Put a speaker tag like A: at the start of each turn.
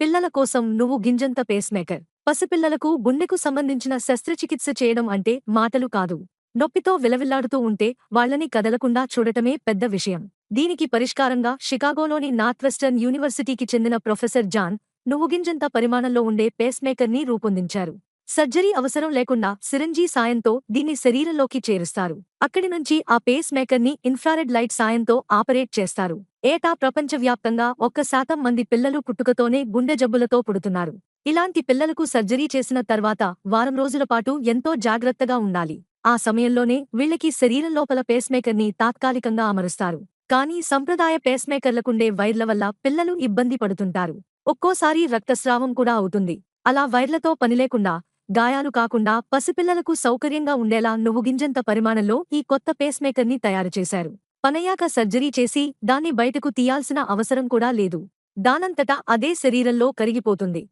A: పిల్లల కోసం నువ్వు గింజంత పేస్మేకర్ పసిపిల్లలకు గుండెకు సంబంధించిన శస్త్రచికిత్స చేయడం అంటే మాటలు కాదు. నొప్పితో విలవిల్లాడుతూ ఉంటే వాళ్ళని కదలకుండా చూడటమే పెద్ద విషయం. దీనికి పరిష్కారంగా షికాగోలోని నార్త్వెస్టర్న్ యూనివర్సిటీకి చెందిన ప్రొఫెసర్ జాన్ నువ్వుగింజంత పరిమాణంలో ఉండే పేస్మేకర్ని రూపొందించారు. సర్జరీ అవసరం లేకుండా సిరంజీ సాయంతో దీన్ని శరీరంలోకి చేరుస్తారు. అక్కడి నుంచి ఆ పేస్ మేకర్ని ఇన్ఫ్రారెడ్ లైట్ సాయంతో ఆపరేట్ చేస్తారు. ఏటా ప్రపంచవ్యాప్తంగా ఒక్క శాతం మంది పిల్లలు పుట్టుకతోనే గుండె జబ్బులతో పుడుతున్నారు. ఇలాంటి పిల్లలకు సర్జరీ చేసిన తర్వాత వారం రోజుల పాటు ఎంతో జాగ్రత్తగా ఉండాలి. ఆ సమయంలోనే వీళ్ళకి శరీరం లోపల పేస్మేకర్ని తాత్కాలికంగా అమరుస్తారు. కానీ సంప్రదాయ పేస్మేకర్లకుండే వైర్ల వల్ల పిల్లలు ఇబ్బంది పడుతుంటారు. ఒక్కోసారి రక్తస్రావం కూడా అవుతుంది. అలా వైర్లతో పనిలేకుండా గాయాలు కాకుండా పసిపిల్లలకు సౌకర్యంగా ఉండేలా నువ్వు గింజంత పరిమాణంలో ఈ కొత్త పేస్మేకర్ని తయారు చేశారు. పనయ్యాక సర్జరీ చేసి దాన్ని బయటకు తీయాల్సిన అవసరం కూడా లేదు. దానంతటా అదే శరీరంలో కరిగిపోతుంది.